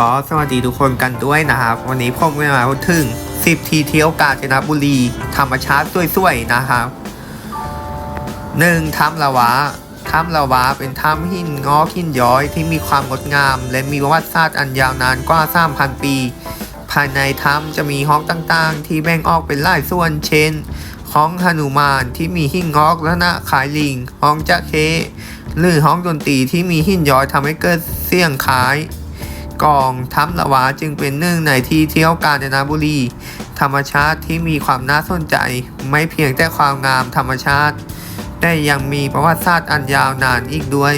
ก็สวัสดีทุกคนกันด้วยนะครับ วันนี้ผมจะมาพูดถึง 10 ทีเที่ยวกาญจนบุรี ธรรมชาติสวยๆนะครับหนึ่งถ้ำละวะถ้ำละวะเป็นถ้ำหินงอกหินย้อยที่มีความงดงาม และมีประวัติศาสตร์อันยาวนานกว่า 3,000 ปี ภายในถ้ำจะมีห้องต่างๆ ที่แบ่งออกเป็นหลายส่วน เช่น ห้องหนุมานที่มีหินงอกลักษณะคล้ายลิง ห้องจะเคหรือห้องดนตรีที่มีหินย้อยทำให้เกิดเสียงคล้าย กองถ้ำละวาจึงเป็นหนึ่งในที่เที่ยวกาญจนบุรี ธรรมชาติที่มีความน่าสนใจ ไม่เพียงแต่ความงามธรรมชาติ แต่ยังมีประวัติศาสตร์อันยาวนานอีกด้วย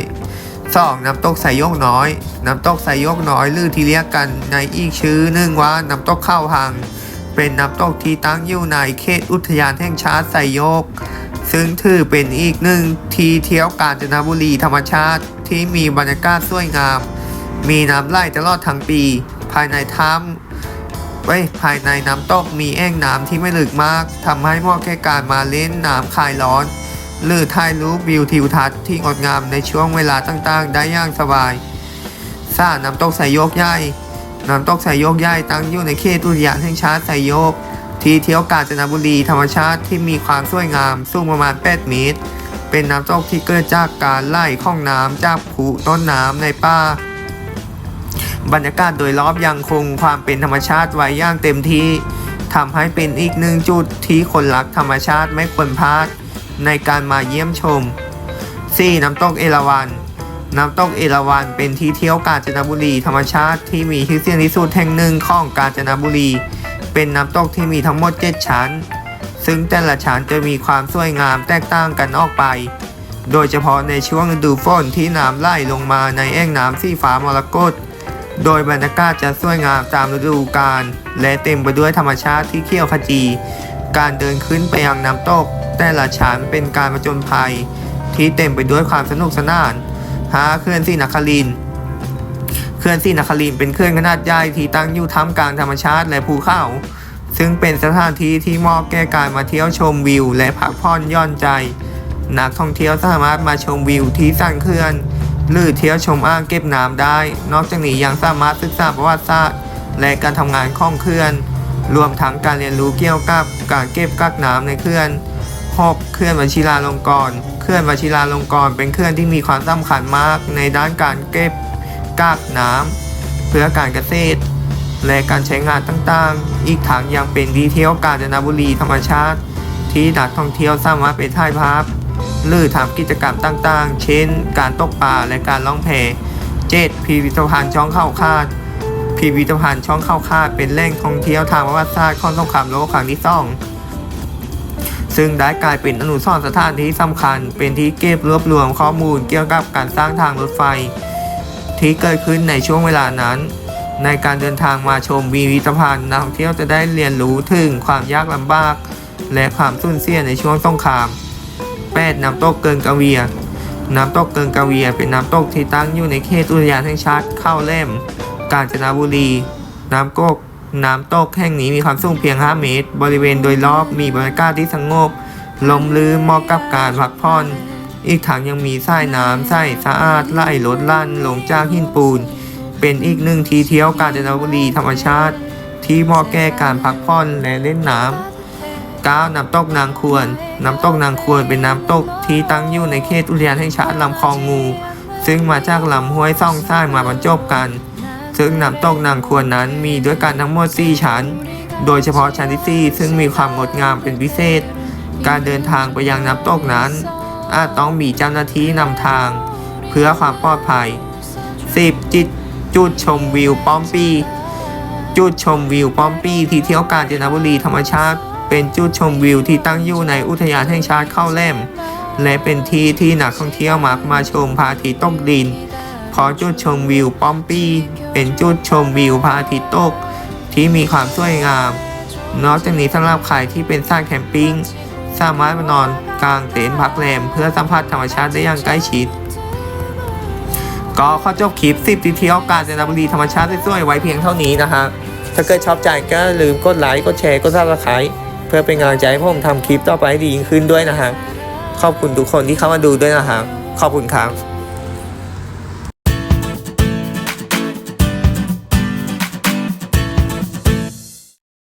2. น้ำตกไสยโยกน้อย น้ำตกไสยโยกน้อยหรือที่เรียกกันในอีกชื่อหนึ่งว่าน้ำตกข้าวหัง เป็นน้ำตกที่ตั้งอยู่ในเขตอุทยานแห่งชาติไสยโยก ซึ่งถือเป็นอีกหนึ่งที่เที่ยวกาญจนบุรีธรรมชาติที่มีบรรยากาศสวยงาม มีน้ำไหลตลอดทั้งปี ภายในถ้ำเว้ยภายในน้ำตกมีแอ่งน้ำที่ไม่ลึกมากทำให้เหมาะแก่การมาเล่นน้ำคลายร้อน หรือถ่ายรูปวิวทิวทัศน์ที่งดงามในช่วงเวลาต่างๆ ได้อย่างสบายซ่าน้ำตกไสยโยกใหญ่น้ำตกไสยโยกใหญ่ตั้งอยู่ในเขตอุทยานแห่งชาติไสยโยก ที่เที่ยวกาญจนบุรีธรรมชาติที่มีความสวยงามสูงประมาณ 8 เมตร เป็นน้ำตกที่เกิดจากการไหลของน้ำจากผูต้นน้ำในป่า บรรยากาศโดยรอบยังคงความเป็นธรรมชาติไว้อย่างเต็มที่ทำให้เป็นอีกหนึ่งจุดที่คนรักธรรมชาติไม่ควรพลาดในการมาเยี่ยมชม 4. น้ำตกเอราวัณน้ำตกเอราวัณเป็นที่เที่ยวกาญจนบุรีธรรมชาติที่มีชื่อเสียงที่สุดแห่งหนึ่งของกาญจนบุรี เป็นน้ำตกที่มีทั้งหมด 7 ชั้น ซึ่งแต่ละชั้นจะมีความสวยงามแตกต่างกันออกไป โดยเฉพาะในช่วงฤดูฝนที่น้ำไหลลงมาในแอ่งน้ำสีฟ้ามรกต โดยบรรยากาศจะสวยงามตามฤดูกาลและเต็มไปด้วยธรรมชาติที่เขี้ยวขจี การเดินขึ้นไปยังน้ำตก แต่ละชั้นเป็นการประจนภัย ที่เต็มไปด้วยความสนุกสนานหาเขื่อนศรีนครินทร์เขื่อนศรีนครินเป็นเขื่อนขนาดใหญ่ที่ตั้งอยู่ท่ามกลางธรรมชาติและภูเขา ซึ่งเป็นสถานที่ที่เหมาะแก่การมาเที่ยวชมวิว และพักผ่อนย่อนใจ นักท่องเที่ยวสามารถมาชมวิวที่สั่นเขื่อน หรือเที่ยวชมอ่างเก็บน้ำได้ นอกจากนี้ยังสามารถศึกษาประวัติศาสตร์ และการทำงานของเขื่อน รวมทั้งการเรียนรู้เกี่ยวกับการเก็บกักน้ำในเขื่อน 6. เขื่อนวชิราลงกรณ์เขื่อนวชิราลงกรณ์เป็นเขื่อนที่มีความสำคัญมากในด้านการเก็บกักน้ำเพื่อการเกษตร และการใช้งานต่างๆ อีกทั้งยังเป็นที่เที่ยวกาญจนบุรีธรรมชาติ ที่นักท่องเที่ยวสามารถไปถ่ายภาพ หรือทำกิจกรรมต่างๆ เช่น การตกปลาและการล่องแพ 7. พิพิธภัณฑ์ช่องเข้าคาดพิพิธภัณฑ์ช่องเข้าคาดเป็นแหล่งท่องเที่ยวทางประวัติศาสตร์ของสงครามโลกครั้งที่สองซึ่งได้กลายเป็นอนุสรณ์สถานที่สำคัญ เป็นที่เก็บรวบรวมข้อมูลเกี่ยวกับการสร้างทางรถไฟ ที่เกิดขึ้นในช่วงเวลานั้น ในการเดินทางมาชมพิพิธภัณฑ์นักท่องเที่ยวจะได้เรียนรู้ถึงความยากลำบาก และความสูญเสียในช่วงสงคราม 8. น้ำตกเกินกาเวีย น้ำตกเกินกาเวีย เป็นน้ำตกที่ตั้งอยู่ในเขตอุทยานแห่งชาติเข้าแหลมกาญจนบุรี น้ำกกน้ำตกแห่งนี้มีความสูงเพียง 5 เมตร บริเวณโดยรอบมีบรรยากาศที่สงบ ลมลื่นเหมาะกับการพักผ่อน อีกทั้งยังมีสายน้ำใสสะอาดไหลลดลั่นลงจากหินปูน เป็นอีกหนึ่งที่เที่ยวกาญจนบุรีธรรมชาติ ที่เหมาะแก่การพักผ่อนและเล่นน้ำ 9. น้ำตกนางควร น้ำตกนางควรเป็นน้ำตกที่ตั้งอยู่ในเขตอุทยานแห่งชาติลำคลองงู ซึ่งมาจากลำห้วยซ่องซ่ายมาบรรจบกัน ซึ่งน้ำตกนางควรนั้นมีด้วยกันทั้งหมด 4 ชั้น โดยเฉพาะชั้นที่ 4 ซึ่งมีความงดงามเป็นพิเศษ การเดินทางไปยังน้ำตกนั้น อาจต้องมีเจ้าหน้าที่นำทาง เพื่อความปลอดภัย 10. จิตจุดชมวิวป้อมปีจุดชมวิวป้อมปี้ที่เที่ยวกาญจนบุรีธรรมชาติ เป็นจุดชมวิวที่ตั้งอยู่ในอุทยานแห่งชาติเข้าแหลมและเป็นที่ที่นักท่องเที่ยวมักมาชมพระอาทิตย์ตกดินเพราะจุดชมวิวป้อมปี้ เป็นจุดชมวิวพระอาทิตย์ตก ที่มีความสวยงาม นอกจากนี้สำหรับใครที่เป็นสายแคมปิ้งสามารถมานอนกลางเต็นท์พักแรมเพื่อสัมผัสธรรมชาติได้อย่างใกล้ชิด ก็ขอจบคลิป 10ที่เที่ยวกาญจนบุรีธรรมชาติสวยๆไว้เพียงเท่านี้นะฮะถ้าเกิดชอบใจก็ลืมกดไลค์กดแชร์กดซับสไครต์ เพื่อเป็นกำลังใจให้ผมทำคลิปต่อไปให้ดียิ่งขึ้นด้วยนะฮะขอบคุณทุกคนที่เข้ามาดูด้วยนะฮะขอบคุณครับ